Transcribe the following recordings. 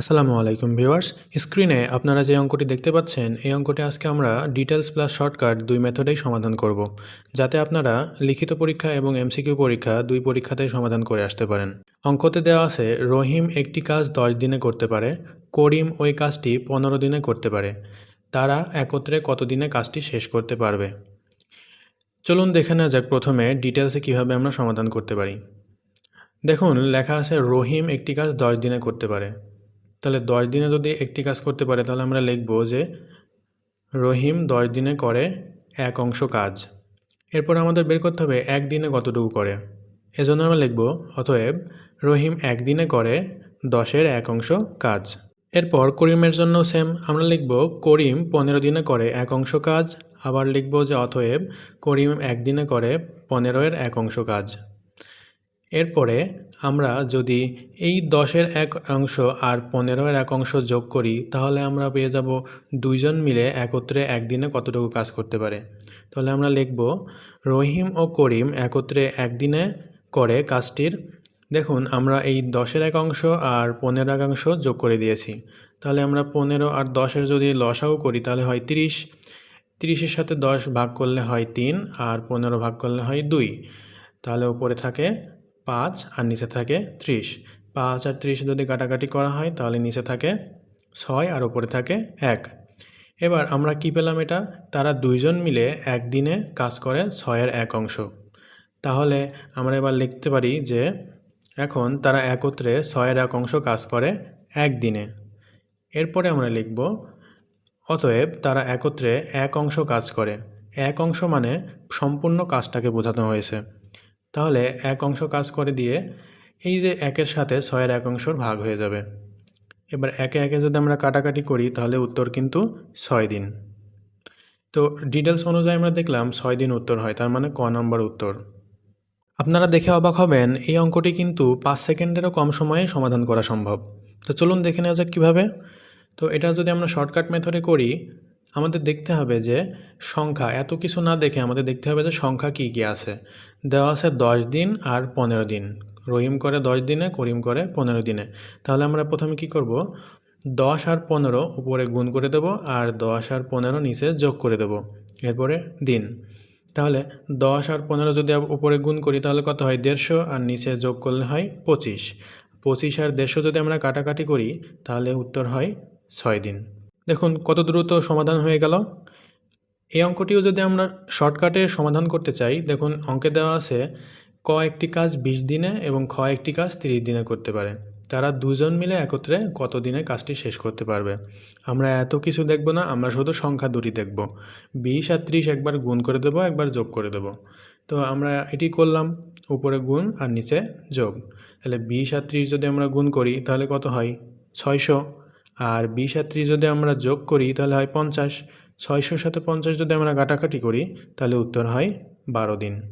আসসালামু আলাইকুম ভিউয়ার্স, স্ক্রিনে আপনারা যে অঙ্কটি দেখতে পাচ্ছেন, এই অঙ্কটি আজকে আমরা ডিটেলস প্লাস শর্টকাট দুই মেথডেই সমাধান করব, যাতে আপনারা লিখিত পরীক্ষা এবং এমসিকিউ পরীক্ষা দুই পরীক্ষাতেই সমাধান করে আসতে পারেন। অঙ্কতে দেওয়া আছে, রহিম একটি কাজ দশ দিনে করতে পারে, করিম ওই কাজটি পনেরো দিনে করতে পারে, তারা একত্রে কত দিনে কাজটি শেষ করতে পারবে। চলুন দেখে নেওয়া যাক প্রথমে ডিটেলসে কীভাবে আমরা সমাধান করতে পারি। দেখুন, লেখা আছে রহিম একটি কাজ দশ দিনে করতে পারে তাহলে দশ দিনে যদি একটি কাজ করতে পারে, তাহলে আমরা লিখব যে রহিম দশ দিনে করে এক অংশ কাজ। এরপর আমাদের বের করতে হবে একদিনে কতটুকু করে। এজন্য আমরা লিখব, অতএব রহিম একদিনে করে দশের এক অংশ কাজ। এরপর করিমের জন্য সেম আমরা লিখব করিম পনেরো দিনে করে এক অংশ কাজ, আবার লিখব যে অতএব করিম একদিনে করে পনেরোয়ের এক অংশ কাজ। এরপরে আমরা যদি এই দশের এক অংশ আর পনেরোর এক অংশ যোগ করি, তাহলে আমরা পেয়ে যাব দুইজন মিলে একত্রে একদিনে কতটুকু কাজ করতে পারে? তাহলে আমরা লিখব, রহিম ও করিম একত্রে একদিনে করে কাজটির, দেখুন আমরা এই দশের এক অংশ আর পনেরো এক অংশ যোগ করে দিয়েছি। তাহলে আমরা পনেরো আর দশের যদি লসাও করি, তাহলে হয় তিরিশ। তিরিশের সাথে দশ ভাগ করলে হয় তিন আর পনেরো ভাগ করলে হয় দুই। তাহলে উপরে থাকে পাঁচ আর নিচে থাকে ত্রিশ। পাঁচ আর ত্রিশ যদি কাটাকাটি করা হয়, তাহলে নিচে থাকে ছয় আর ওপরে থাকে এক। এবার আমরা কি পেলাম এটা? তারা দুইজন মিলে একদিনে কাজ করে ছয়ের এক অংশ। তাহলে আমরা এবার লিখতে পারি যে এখন তারা একত্রে ছয়ের এক অংশ কাজ করে একদিনে। এরপরে আমরা লিখব, অতএব তারা একত্রে এক অংশ কাজ করে। এক অংশ মানে সম্পূর্ণ কাজটাকে বোঝানো হয়েছে। তাহলে এক অংশ কাজ করে দিয়ে এই যে একের সাথে ছয়ের এক অংশর ভাগ হয়ে যাবে। এবার একে একে যদি আমরা কাটাকাটি করি, তাহলে উত্তর কিন্তু ছয় দিন। তো ডিটেলস অনুযায়ী আমরা দেখলাম ছয় দিন উত্তর হয়, তার মানে ক নম্বর উত্তর। আপনারা দেখে অবাক হবেন, এই অঙ্কটি কিন্তু পাঁচ সেকেন্ডেরও কম সময়ে সমাধান করা সম্ভব। তো চলুন দেখে নেওয়া যাক কীভাবে। তো এটা যদি আমরা শর্টকাট মেথডে করি আমাদের দেখতে হবে যে সংখ্যা, এত কিছু না দেখে আমাদের দেখতে হবে যে সংখ্যা কী কী আছে। দেওয়া আছে দশ দিন আর পনেরো দিন। রহিম করে দশ দিনে, করিম করে পনেরো দিনে। তাহলে আমরা প্রথমে কি করব? দশ আর পনেরো উপরে গুণ করে দেব আর দশ আর পনেরো নিচে যোগ করে দেব। এরপরে দিন। তাহলে দশ আর পনেরো যদি উপরে গুণ করি তাহলে কত হয়? দেড়শো আর নিচে যোগ করলে হয় পঁচিশ। পঁচিশ আর দেড়শো যদি আমরা কাটাকাটি করি তাহলে উত্তর হয় ছয় দিন। দেখুন, কত দ্রুত সমাধান হয়ে গেল। এই অঙ্কটিও যদি আমরা শর্টকাটে সমাধান করতে চাই, দেখুন, অঙ্কে দেওয়া আছে, ক একটি কাজ বিশ দিনে এবং খ একটি কাজ তিরিশ দিনে করতে পারে। তারা দুজন মিলে একত্রে কত দিনে কাজটি শেষ করতে পারবে? আমরা এত কিছু দেখব না, আমরা শুধু সংখ্যা দুটি দেখব। বিশ আর ত্রিশ একবার গুণ করে দেবো, একবার যোগ করে দেব। তো আমরা এটি করলাম, উপরে গুণ আর নিচে যোগ। তাহলে বিশ আর ত্রিশ যদি আমরা গুণ করি, তাহলে কত হয়? ছয়শো। আর বিশ আর ত্রিশ যদি আমরা যোগ করি, তাহলে হয় পঞ্চাশ। ছয়শোর সাথে পঞ্চাশ যদি আমরা কাটাকাটি করি, তাহলে উত্তর হয় বারো দিন।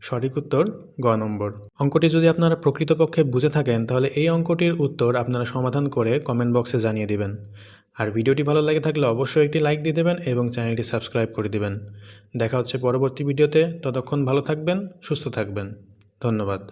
সঠিক উত্তর গ নম্বর। অঙ্কটি যদি আপনারা প্রকৃতপক্ষে বুঝে থাকেন, তাহলে এই অঙ্কটির উত্তর আপনারা সমাধান করে কমেন্ট বক্সে জানিয়ে দিবেন। আর ভিডিওটি ভালো লাগে থাকলে অবশ্যই একটি লাইক দিয়ে দেবেন এবং চ্যানেলটি সাবস্ক্রাইব করে দিবেন। দেখা হচ্ছে পরবর্তী ভিডিওতে। ততক্ষণ ভালো থাকবেন, সুস্থ থাকবেন। ধন্যবাদ।